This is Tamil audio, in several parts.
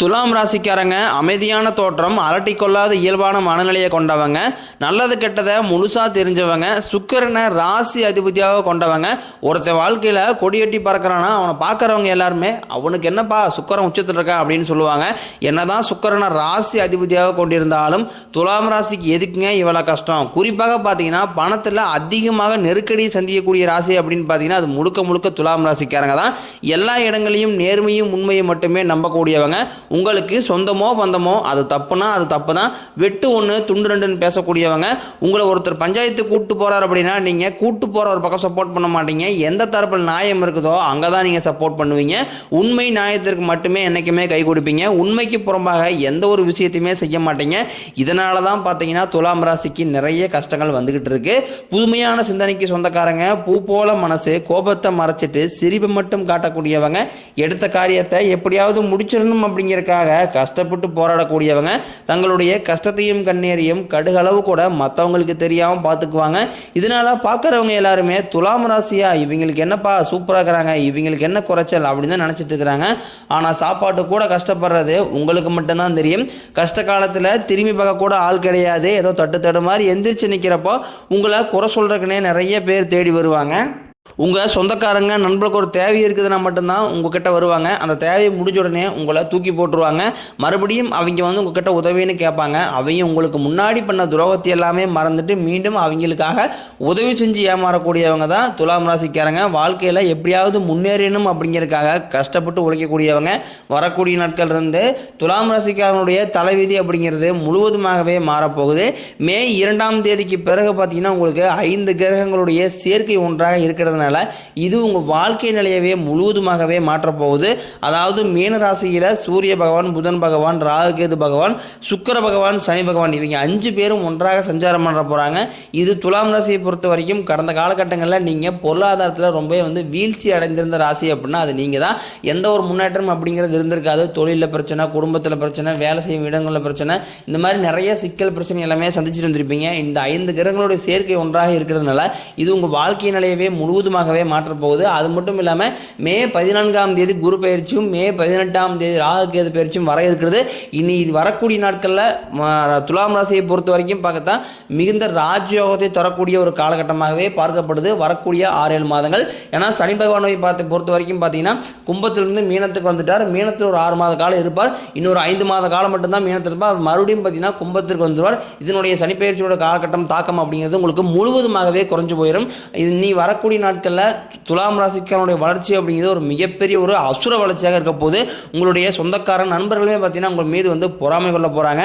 துலாம் ராசிக்காரங்க அமைதியான தோற்றம் அலட்டி கொள்ளாத இயல்பான மனநிலையை கொண்டவங்க நல்லது கெட்டதை முழுசாக தெரிஞ்சவங்க சுக்கரனை ராசி அதிபதியாக கொண்டவங்க. ஒருத்தன் வாழ்க்கையில் கொடியட்டி பறக்கிறானா அவனை பார்க்குறவங்க எல்லாருமே அவனுக்கு என்னப்பா சுக்கரன் உச்சத்தில் இருக்கா? அப்படின்னு சொல்லுவாங்க. என்னதான் சுக்கரனை ராசி அதிபதியாக கொண்டிருந்தாலும் துலாம் ராசிக்கு எதுக்குங்க இவ்வளோ கஷ்டம்? குறிப்பாக பார்த்தீங்கன்னா பணத்தில் அதிகமாக நெருக்கடி சந்திக்கக்கூடிய ராசி அப்படின்னு பார்த்தீங்கன்னா அது முழுக்க முழுக்க துலாம் ராசிக்காரங்க தான். எல்லா இடங்களையும் நேர்மையும் உண்மையும் மட்டுமே நம்பக்கூடியவங்க. உங்களுக்கு சொந்தமோ பந்தமோ அது தப்புனா அது தப்பு தான் வெட்டு ஒன்று துண்டு ரெண்டுன்னு பேசக்கூடியவங்க உங்களை ஒருத்தர் பஞ்சாயத்து கூட்டு போகிறார் அப்படின்னா நீங்கள் கூட்டு போகிற ஒரு பக்கம் சப்போர்ட் பண்ண மாட்டீங்க. எந்த தரப்பில் நியாயம் இருக்குதோ அங்கே தான் நீங்கள் சப்போர்ட் பண்ணுவீங்க. உண்மை நியாயத்திற்கு மட்டுமே என்றைக்குமே கை கொடுப்பீங்க. உண்மைக்கு புறம்பாக எந்த ஒரு விஷயத்தையுமே செய்ய மாட்டீங்க. இதனால தான் பார்த்தீங்கன்னா துலாம் ராசிக்கு நிறைய கஷ்டங்கள் வந்துக்கிட்டு இருக்கு. புதுமையான சிந்தனைக்கு சொந்தக்காரங்க பூ போல மனசு கோபத்தை மறைச்சிட்டு சிரிப்பு மட்டும் காட்டக்கூடியவங்க எடுத்த காரியத்தை எப்படியாவது முடிச்சிடணும் அப்படிங்கிற அப்படிங்கிறதுக்காக கஷ்டப்பட்டு போராடக்கூடியவங்க தங்களுடைய கஷ்டத்தையும் கண்ணீரையும் கடுகளவு கூட மற்றவங்களுக்கு தெரியாமல் பார்த்துக்குவாங்க இதனால பார்க்குறவங்க எல்லாருமே துலாம் ராசியா இவங்களுக்கு என்னப்பா சூப்பராக இருக்கிறாங்க இவங்களுக்கு என்ன குறைச்சல் அப்படின்னு தான் நினச்சிட்டு இருக்கிறாங்க. ஆனால் சாப்பாட்டு கூட கஷ்டப்படுறது உங்களுக்கு மட்டும்தான் தெரியும். கஷ்ட காலத்தில் திரும்பி பார்க்க கூட ஆள் கிடையாது. ஏதோ தட்டு தடு மாதிரி எந்திரிச்சு நிற்கிறப்போ உங்களை குறை சொல்கிறக்குன்னே நிறைய பேர் தேடி வருவாங்க. உங்கள் சொந்தக்காரங்க நண்பர்களுக்கு ஒரு தேவை இருக்குதுன்னா மட்டும்தான் உங்ககிட்ட வருவாங்க. அந்த தேவையை முடிஞ்ச உடனே உங்களை தூக்கி போட்டுருவாங்க. மறுபடியும் அவங்க வந்து உங்ககிட்ட உதவின்னு கேட்பாங்க. அவங்க உங்களுக்கு முன்னாடி பண்ண துரோகத்தை எல்லாமே மறந்துட்டு மீண்டும் அவங்களுக்காக உதவி செஞ்சு ஏமாறக்கூடியவங்க தான் துலாம் ராசிக்காரங்க. வாழ்க்கையில் எப்படியாவது முன்னேறணும் அப்படிங்கிறதுக்காக கஷ்டப்பட்டு உழைக்கக்கூடியவங்க. வரக்கூடிய நாட்கள் இருந்து துலாம் ராசிக்காரனுடைய தலைவிதி அப்படிங்கிறது முழுவதுமாகவே மாறப்போகுது. மே இரண்டாம் தேதிக்கு பிறகு பார்த்தீங்கன்னா உங்களுக்கு ஐந்து கிரகங்களுடைய சேர்க்கை ஒன்றாக இருக்கிறதுனால இது உங்கள் வாழ்க்கை நிலையவே முழுவதுமாகவே மாற்றப்போகுது அதாவது மீன ராசியில் சூரிய பகவான் புதன் பகவான் ராகுகேது பகவான் சுக்கிர பகவான் சனி பகவான் இவங்க அஞ்சு பேரும் ஒன்றாக சஞ்சாரம் பண்ண போகிறாங்க இது துலாம் ராசியை பொறுத்த வரைக்கும் கடந்த காலகட்டங்களில் நீங்கள் பொருளாதாரத்தில் ரொம்ப வந்து வீழ்ச்சி அடைந்திருந்த ராசி அப்படின்னா அது நீங்கள் தான் எந்த ஒரு முன்னேற்றம் அப்படிங்கிறது இருந்திருக்காது. தொழிலில் பிரச்சனை குடும்பத்தில் பிரச்சனை வேலை செய்யும் இடங்களில் பிரச்சனை இந்த மாதிரி நிறைய சிக்கல் பிரச்சனை எல்லாமே சந்திச்சுட்டு வந்திருப்பீங்க. இந்த ஐந்து கிரகங்களுடைய சேர்க்கை ஒன்றாக இருக்கிறதுனால இது உங்கள் வாழ்க்கை நிலையவே முழு மாற்றப் போகுது அது மட்டும் இல்லாமல் மே பதினான்காம் தேதி குரு பயிற்சியும் மே பதினெட்டாம் தேதி ராகுகேது பயிற்சியும் வர இருக்கிறது. இனி இது வரக்கூடிய நாட்களில் துலாம் ராசியை பொறுத்த வரைக்கும் பார்த்தா மிகுந்த ராஜயோகத்தை தரக்கூடிய ஒரு காலகட்டமாகவே பார்க்கப்படுது. வரக்கூடிய ஆறு ஏழு மாதங்கள். ஏன்னா சனி பகவானை பார்த்து பொறுத்த வரைக்கும் பார்த்தீங்கன்னா கும்பத்திலிருந்து மீனத்துக்கு வந்துட்டார். மீனத்தில் ஒரு ஆறு மாத காலம் இருப்பார். இன்னொரு ஐந்து மாத காலம் மட்டும்தான் மீனத்தில் இருப்பார். மறுபடியும் பார்த்தீங்கன்னா கும்பத்திற்கு வந்துடுவார் இதனுடைய சனிப்பெயர்ச்சியோட காலகட்டம் தாக்கம் அப்படிங்கிறது உங்களுக்கு முழுவதுமாகவே குறைஞ்சு போயிடும் இது நீ வரக்கூடிய நாட்களில் துலாம் ராசிக்காரனுடைய வளர்ச்சி அப்படிங்கிறது ஒரு மிகப்பெரிய ஒரு அசுர வளர்ச்சியாக இருக்க போது உங்களுடைய சொந்தக்காரன் நண்பர்களுமே பார்த்தீங்கன்னா உங்கள் மீது வந்து பொறாமை கொள்ள போகிறாங்க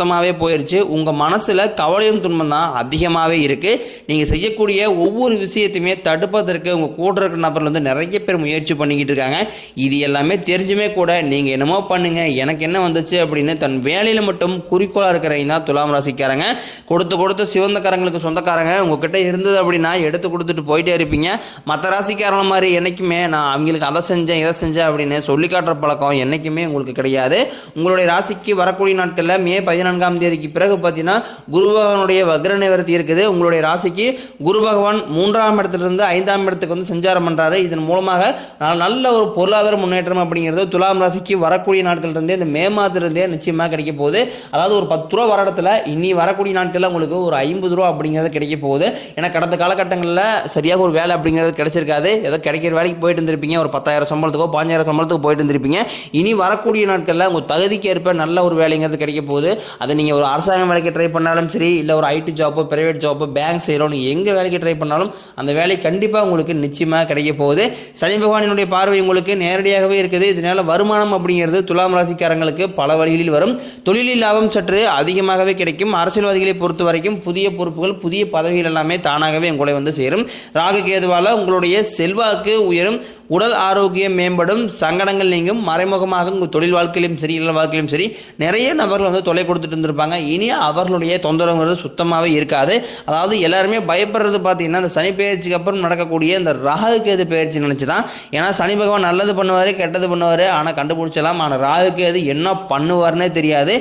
சுத்தமாகவே போயிடுச்சு உங்கள் மனசில் கவலையும் துன்பம் தான் அதிகமாகவே இருக்குது நீங்கள் செய்யக்கூடிய ஒவ்வொரு விஷயத்தையுமே தடுப்பதற்கு உங்கள் கூட இருக்கிற நபர்கள் வந்து நிறைய பேர் முயற்சி பண்ணிக்கிட்டு இருக்காங்க. இது எல்லாமே தெரிஞ்சுமே கூட நீங்கள் என்னமோ பண்ணுங்கள் எனக்கு என்ன வந்துச்சு அப்படின்னு தன் வேலையில் மட்டும் குறிக்கோளாக இருக்கிறவங்க தான் துலாம் ராசிக்காரங்க. கொடுத்து கொடுத்து சிவந்தக்காரங்களுக்கு சொந்தக்காரங்க. உங்ககிட்ட இருந்தது அப்படின்னா எடுத்து கொடுத்துட்டு போயிட்டே இருப்பீங்க. மற்ற ராசிக்காரங்க மாதிரி என்றைக்குமே நான் அவங்களுக்கு அதை செஞ்சேன் இதை செஞ்சேன் அப்படின்னு சொல்லி காட்டுற பழக்கம் என்றைக்குமே உங்களுக்கு கிடையாது. உங்களுடைய ராசிக்கு வரக்கூடிய நாட்களில் மே பதினான்காம் தேதிக்கு பிறகு பார்த்தீங்கன்னா குரு பகவானுடைய வக்ர நிவர்த்தி இருக்குது. உங்களுடைய ராசிக்கு குரு பகவான் மூன்றாம் இடத்துலேருந்து ஐந்தாம் இடத்துக்கு வந்து சஞ்சாரம் பண்ணுறாரு இதன் மூலமாக நல்ல ஒரு பொருளாதார முன்னேற்றம் அப்படிங்கிறது துலாம் ராசிக்கு வரக்கூடிய நாட்கள்லேருந்தே இந்த மே மாதத்துலேருந்தே நிச்சயமாக கிடைக்க போகுது. அதாவது ஒரு பத்து ரூபா வர இடத்துல இனி வரக்கூடிய நாட்களில் உங்களுக்கு ஒரு ஐம்பது ரூபா அப்படிங்கிறது கிடைக்க போகுது. ஏன்னா கடந்த காலகட்டங்களில் சரியாக ஒரு வேலை அப்படிங்கிறது கிடைச்சிருக்காது. ஏதோ கிடைக்கிற வேலைக்கு போயிட்டு இருந்திருப்பீங்க. ஒரு பத்தாயிரம் சம்பளத்துக்கோ பாஞ்சாயிரம் சம்பளத்துக்கு போயிட்டு இருந்திருப்பீங்க. இனி வரக்கூடிய நாட்களில் உங்கள் தகுதிக்கு ஏற்ப நல்ல ஒரு வேலைங்கிறது கிடைக்க போகுது. அதை நீங்கள் ஒரு அரசாங்க வேலைக்கு ட்ரை பண்ணாலும் சரி இல்லை ஒரு ஐடி ஜாப்போ ப்ரைவேட் ஜாப்போ பேங்க் செய்கிறோம் நீங்கள் எங்கே வேலைக்கு ட்ரை பண்ணாலும் அந்த வேலை கண்டிப்பாக உங்களுக்கு நிச்சயமாக கிடைக்க போகுது. சனி பகவானினுடைய பார்வை உங்களுக்கு நேரடியாகவே இருக்குது. இதனால் வருமானம் அப்படிங்கிறது துலாம் ராசிக்காரங்களுக்கு பல வழிகளில் வரும். தொழிலில் லாபம் சற்று அதிகமாகவே கிடைக்கும். அரசியல்வாதிகளை பொறுத்த வரைக்கும் புதிய பொறுப்புகள் புதிய பதவிகள் எல்லாமே தானாகவே உங்களை வந்து சேரும். ராகு கேதுவால் உங்களுடைய செல்வாக்கு உயரும். உடல் ஆரோக்கியம் மேம்படும். சங்கடங்கள் நீங்கும். மறைமுகமாக உங்கள் தொழில் வாழ்க்கையிலும் சரி இல்ல வாழ்க்கையிலும் சரி நிறைய நபர்கள் வந்து தொலை கொடுத்துட்டு இருந்திருப்பாங்க இனி அவர்களுடைய தொந்தரவுங்கிறது சுத்தமாகவே இருக்காது. அதாவது எல்லாருமே பயப்படுறது பார்த்தீங்கன்னா இந்த சனி பயிற்சிக்கு அப்புறம் நடக்கக்கூடிய இந்த ராகு கேது பயிற்சி நினச்சி தான் ஏன்னா சனி பகவான் நல்லது பண்ணுவார் கெட்டது பண்ணுவார். ஆனால் கண்டுபிடிச்சலாம் ஆனால் ராகு கேது என்ன பண்ணுவார்னே தெரியாது.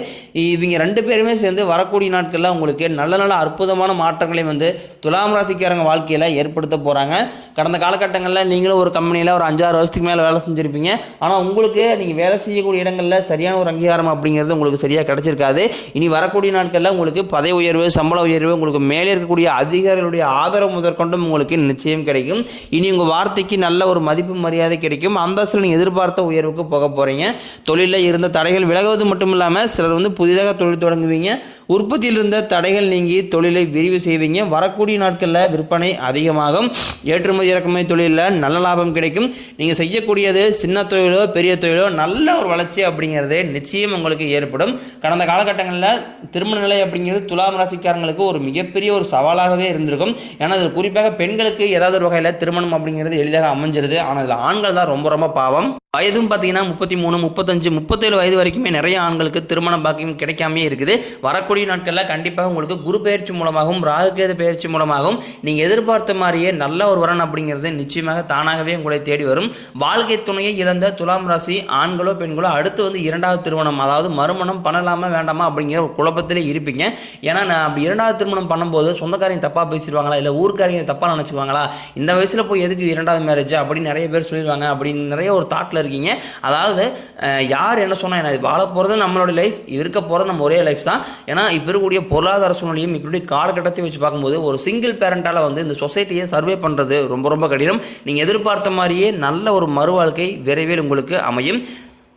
இவங்க ரெண்டு பேருமே சேர்ந்து வரக்கூடிய நாட்களில் உங்களுக்கு நல்ல நல்ல அற்புதமான மாற்றங்களை வந்து துலாம் ராசிக்காரங்க வாழ்க்கையில் ஏற்படுத்த போகிறாங்க கடந்த காலகட்டங்களில் நீங்களும் ஒரு கம்பெனியில் ஒரு அஞ்சாறு வருஷத்துக்கு மேலே வேலை செஞ்சுருப்பீங்க. ஆனால் உங்களுக்கு நீங்கள் வேலை செய்யக்கூடிய இடங்களில் சரியான ஒரு அங்கீகாரம் அப்படிங்கிறது உங்களுக்கு சரியாக கிடச்சிருக்காது. இனி வரக்கூடிய நாட்களில் உங்களுக்கு பதவி உயர்வு சம்பள உயர்வு உங்களுக்கு மேலே இருக்கக்கூடிய அதிகாரிகளுடைய ஆதரவு முதற்கொண்டும் உங்களுக்கு நிச்சயம் கிடைக்கும். இனி உங்கள் வார்த்தைக்கு நல்ல ஒரு மதிப்பு மரியாதை கிடைக்கும். அந்தஸ்தில் நீங்கள் எதிர்பார்த்த உயர்வுக்கு போக போகிறீங்க தொழிலில் இருந்த தடைகள் விலகுவது மட்டும் இல்லாமல் சிலர் வந்து புதிதாக தொழில் தொடங்குவீங்க. உற்பத்தியில் இருந்த தடைகள் நீங்கி தொழிலை விரிவு செய்வீங்க. வரக்கூடிய நாட்களில் விற்பனை அதிகமாகும். ஏற்றுமதி இறக்குமதி தொழிலில் நல்ல லாபம் கிடைக்கும். நீங்கள் செய்யக்கூடியது சின்ன தொழிலோ பெரிய தொழிலோ நல்ல ஒரு வளர்ச்சி அப்படிங்கிறது நிச்சயம் உங்களுக்கு ஏற்படும். கடந்த காலகட்டங்களில் திருமண நிலை அப்படிங்கிறது துலாம் ராசிக்காரங்களுக்கு ஒரு மிகப்பெரிய ஒரு சவாலாகவே இருந்திருக்கும். ஏன்னா அதில் குறிப்பாக பெண்களுக்கு ஏதாவது ஒரு வகையில் திருமணம் அப்படிங்கிறது எளிதாக அமைஞ்சிருது. ஆனால் அதில் ஆண்கள் தான் ரொம்ப ரொம்ப பாவம். வயதும் பார்த்தீங்கன்னா முப்பத்தி மூணு முப்பத்தஞ்சு முப்பத்தேழு வயது வரைக்குமே நிறைய ஆண்களுக்கு திருமண பாக்கியம் கிடைக்காமே இருக்குது. வரக்கூடிய நாட்களில் கண்டிப்பாக உங்களுக்கு குரு பயிற்சி மூலமாகவும் ராகுகேது பயிற்சி மூலமாகவும் நீங்கள் எதிர்பார்த்த மாதிரியே நல்ல ஒரு வரன் அப்படிங்கிறது நிச்சயமாக தானாகவே உங்களை தேடி வரும். வாழ்க்கை துணையை இழந்த துலாம் ராசி ஆண்களோ பெண்களோ அடுத்து வந்து இரண்டாவது திருமணம் அதாவது மறுமணம் பண்ணலாமா வேண்டாமா அப்படிங்கிற ஒரு குழப்பத்திலே இருப்பீங்க. ஏன்னா நான் அப்படி இரண்டாவது திருமணம் பண்ணும்போது சொந்தக்காரங்க தப்பாக பேசிடுவாங்களா இல்லை ஊருக்காரங்க தப்பாக நினச்சிக்குவாங்களா? இந்த வயசில் போய் எதுக்கு இரண்டாவது மேரேஜ் அப்படின்னு நிறைய பேர் சொல்லிடுவாங்க. அப்படின்னு நிறைய ஒரு தாட்டில் இருக்கீங்க. அதாவது யார் என்ன சொன்னால் என்ன வாழ போகிறது நம்மளோட லைஃப் இருக்க போகிறது நம்ம ஒரே லைஃப் தான். ஏன்னா இப்போ இருக்கக்கூடிய பொருளாதார சூழ்நிலையும் இப்படி காலகட்டத்தை வச்சு பார்க்கும்போது ஒரு சிங்கிள் பேரண்டால் வந்து இந்த சொசைட்டியை சர்வே பண்ணுறது ரொம்ப ரொம்ப கடினம். நீங்கள் எதிர்பார்த்த மாதிரியே நல்ல ஒரு மறு வாழ்க்கை விரைவில் உங்களுக்கு அமையும்.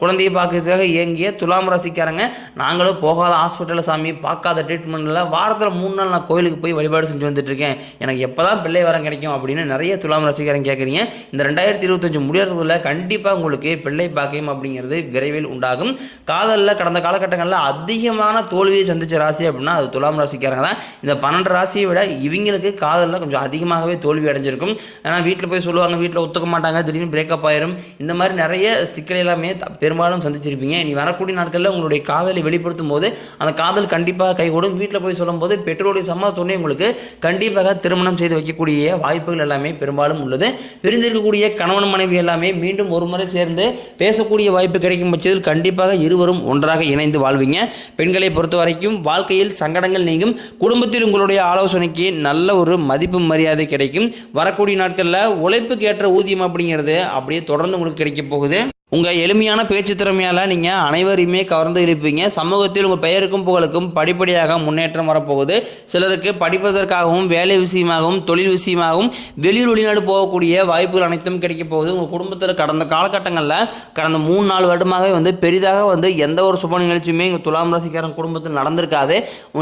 குழந்தையை பார்க்கறதுக்காக இயங்கிய துலாம் ராசிக்காரங்க நாங்களும் போகாத ஹாஸ்பிட்டலில் சாமி பார்க்காத ட்ரீட்மெண்ட்டில் வாரத்தில் மூணு நாள் நான் கோயிலுக்கு போய் வழிபாடு செஞ்சு வந்துட்டுருக்கேன். எனக்கு எப்போ தான் பிள்ளை வரம் கிடைக்கும் அப்படின்னு நிறைய துலாம் ராசிக்காரங்க கேட்குறீங்க இந்த ரெண்டாயிரத்தி இருபத்தஞ்சு முடியறதுக்குள்ள கண்டிப்பாக உங்களுக்கு பிள்ளை பாக்கியம் அப்படிங்கிறது விரைவில் உண்டாகும். காதலில் கடந்த காலகட்டங்களில் அதிகமான தோல்வியை சந்திச்ச ராசி அப்படின்னா அது துலாம் ராசிக்காரங்க தான். இந்த பன்னெண்டு ராசியை விட இவங்களுக்கு காதலில் கொஞ்சம் அதிகமாகவே தோல்வி அடைஞ்சிருக்கும். ஏன்னா வீட்டில் போய் சொல்லுவாங்க வீட்டில் ஒத்துக்க மாட்டாங்க திடீர்னு பிரேக்கப் ஆயிரும். இந்த மாதிரி நிறைய சிக்கல் எல்லாமே பெரும்பாலும் சந்திச்சிருப்பீங்க. இனி வரக்கூடிய நாட்களில் உங்களுடைய காதலை வெளிப்படுத்தும் போது அந்த காதல் கண்டிப்பாக கைகூடும். வீட்டில் போய் சொல்லும்போது பெற்றோருடைய சம்மதத்துடனே உங்களுக்கு கண்டிப்பாக திருமணம் செய்து வைக்கக்கூடிய வாய்ப்புகள் எல்லாமே பெரும்பாலும் உள்ளது. பிரிந்திருக்கக்கூடிய கணவன் மனைவி எல்லாமே மீண்டும் ஒரு முறை சேர்ந்து பேசக்கூடிய வாய்ப்பு கிடைக்கும் பட்சத்தில் கண்டிப்பாக இருவரும் ஒன்றாக இணைந்து வாழ்வீங்க. பெண்களை பொறுத்த வரைக்கும் வாழ்க்கையில் சங்கடங்கள் நீங்கும். குடும்பத்தில் உங்களுடைய ஆலோசனைக்கு நல்ல ஒரு மதிப்பு மரியாதை கிடைக்கும். வரக்கூடிய நாட்களில் உழைப்புக்கு ஏற்ற ஊதியம் அப்படிங்கிறது அப்படியே தொடர்ந்து உங்களுக்கு கிடைக்க போகுது. உங்கள் எளிமையான பேச்சு திறமையால் நீங்கள் அனைவரையுமே கவர்ந்து இருப்பீங்க சமூகத்தில் உங்கள் பெயருக்கும் புகழுக்கும் படிப்படியாக முன்னேற்றம் வரப்போகுது. சிலருக்கு படிப்பதற்காகவும் வேலை விஷயமாகவும் தொழில் விஷயமாகவும் வெளியூர் வெளிநாடு போகக்கூடிய வாய்ப்புகள் அனைத்தும் கிடைக்க போகுது. உங்கள் குடும்பத்தில் கடந்த காலகட்டங்களில் கடந்த மூணு நாலு வருடமாகவே வந்து பெரிதாக வந்து எந்த ஒரு சுப நிகழ்ச்சியுமே எங்கள் துலாம் ராசிக்காரன் குடும்பத்தில் நடந்திருக்காது.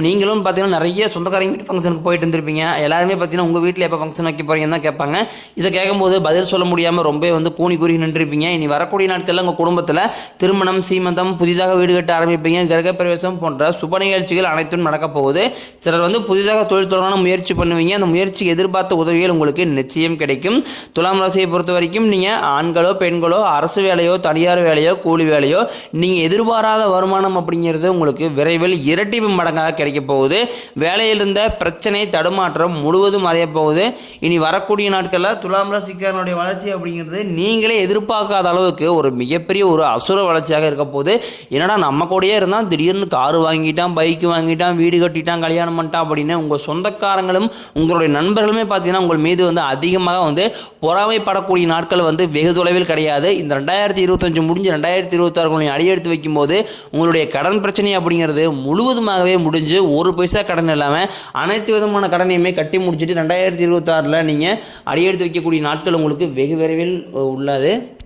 நீங்களும் பார்த்தீங்கன்னா நிறைய சொந்தக்காரங்க வீட்டு ஃபங்க்ஷனுக்கு போயிட்டு இருந்திருப்பீங்க. எல்லாருமே பார்த்தீங்கன்னா உங்கள் வீட்டில் எப்போ ஃபங்க்ஷன் வைக்க போகிறீங்கன்னு தான் கேட்பாங்க. இதை கேட்கும்போது பதில் சொல்ல முடியாமல் ரொம்ப வந்து கூணி கூறி நின்றுருப்பீங்க. இனி வரக்கூடிய நாட்களில் உங்கள் குடும்பத்தில் திருமணம் சீமந்தம் புதிதாக வீடு கட்ட ஆரம்பிப்பீங்க. கிரகப்பிரவேசம் போன்ற சுப நிகழ்ச்சிகள் அனைத்தும் நடக்க போகுது. சிலர் வந்து புதிதாக தொழில் தொடங்கணும் முயற்சி பண்ணுவீங்க. அந்த முயற்சி எதிர்பார்த்த உதவிகள் உங்களுக்கு நிச்சயம் கிடைக்கும். துலாம் ராசியை பொறுத்த வரைக்கும் நீங்கள் ஆண்களோ பெண்களோ அரசு வேலையோ தனியார் வேலையோ கூலி வேலையோ நீங்கள் எதிர்பாராத வருமானம் அப்படிங்கிறது உங்களுக்கு விரைவில் இரட்டிப்பு மடங்காக கிடைக்க போகுது. வேலையில் இருந்த பிரச்சனை தடுமாற்றம் முழுவதும் அறைய போகுது. இனி வரக்கூடிய நாட்களில் துலாம் ராசிக்காரனுடைய வளர்ச்சி அப்படிங்கிறது நீங்களே எதிர்பார்க்காத அளவுக்கு ஒரு மிகப்பெரிய ஒரு அசுர வளர்ச்சியாக இருக்க போது என்னடா நம்ம கூடயே இருந்தால் திடீர்னு காரு வாங்கிட்டான் பைக் வாங்கிட்டான் வீடு கட்டிட்டான் கல்யாணம் பண்ணிட்டான் அப்படின்னு உங்கள் சொந்தக்காரங்களும் உங்களுடைய நண்பர்களுமே பார்த்தீங்கன்னா உங்கள் மீது வந்து அதிகமாக வந்து பொறாமைப்படக்கூடிய நாட்கள் வந்து வெகு தொலைவில் கிடையாது. இந்த ரெண்டாயிரத்தி இருபத்தஞ்சு முடிஞ்சு ரெண்டாயிரத்தி இருபத்தாறு அடியெடுத்து வைக்கும்போது உங்களுடைய கடன் பிரச்சனை அப்படிங்கிறது முழுவதுமாகவே முடிஞ்சு ஒரு பைசா கடன் இல்லாமல் அனைத்து விதமான கடனையுமே கட்டி முடிச்சுட்டு ரெண்டாயிரத்தி இருபத்தாறில் நீங்கள் அடியெடுத்து வைக்கக்கூடிய நாட்கள் உங்களுக்கு வெகு விரைவில் உள்ளது.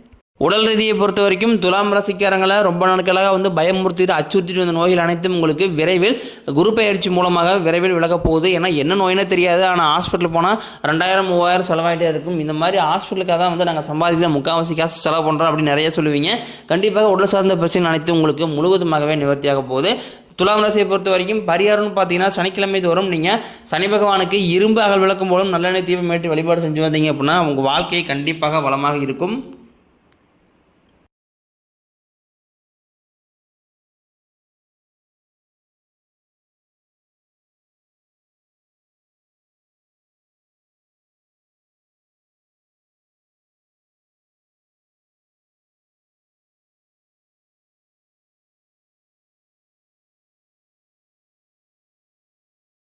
உடல் ரீதியை பொறுத்த வரைக்கும் துலாம் ராசிக்காரங்களை ரொம்ப நாட்களாக வந்து பயமுறுத்திட்டு அச்சுறுத்திட்டு வந்த நோய்கள் அனைத்தும் உங்களுக்கு விரைவில் குரு பயிற்சி மூலமாக விரைவில் விலகப் போகுது. ஏன்னா என்ன நோயினே தெரியாது. ஆனால் ஹாஸ்பிட்டல் போனால் ரெண்டாயிரம் மூவாயிரம் செலவாயிட்டே இருக்கும். இந்த மாதிரி ஹாஸ்பிட்டலுக்காக தான் வந்து நாங்கள் சம்பாதிக்கிற முக்கால்வாசி காசு செலவு பண்ணுறோம் அப்படின்னு நிறைய சொல்லுவீங்க. கண்டிப்பாக உடல் சார்ந்த பிரச்சனை அனைத்தும் உங்களுக்கு முழுவதுமாகவே நிவர்த்தியாக போகுது. துலாம் ராசியை பொறுத்த வரைக்கும் பரிகாரம்னு பார்த்தீங்கன்னா சனிக்கிழமை தோறும் நீங்கள் சனி பகவானுக்கு இரும்பு அகல் விளக்கும் மூலம் நல்லெண்ணெய் தீபம் ஏற்றி வழிபாடு செஞ்சு வந்தீங்க அப்படின்னா உங்கள் வாழ்க்கை கண்டிப்பாக வளமாக இருக்கும்.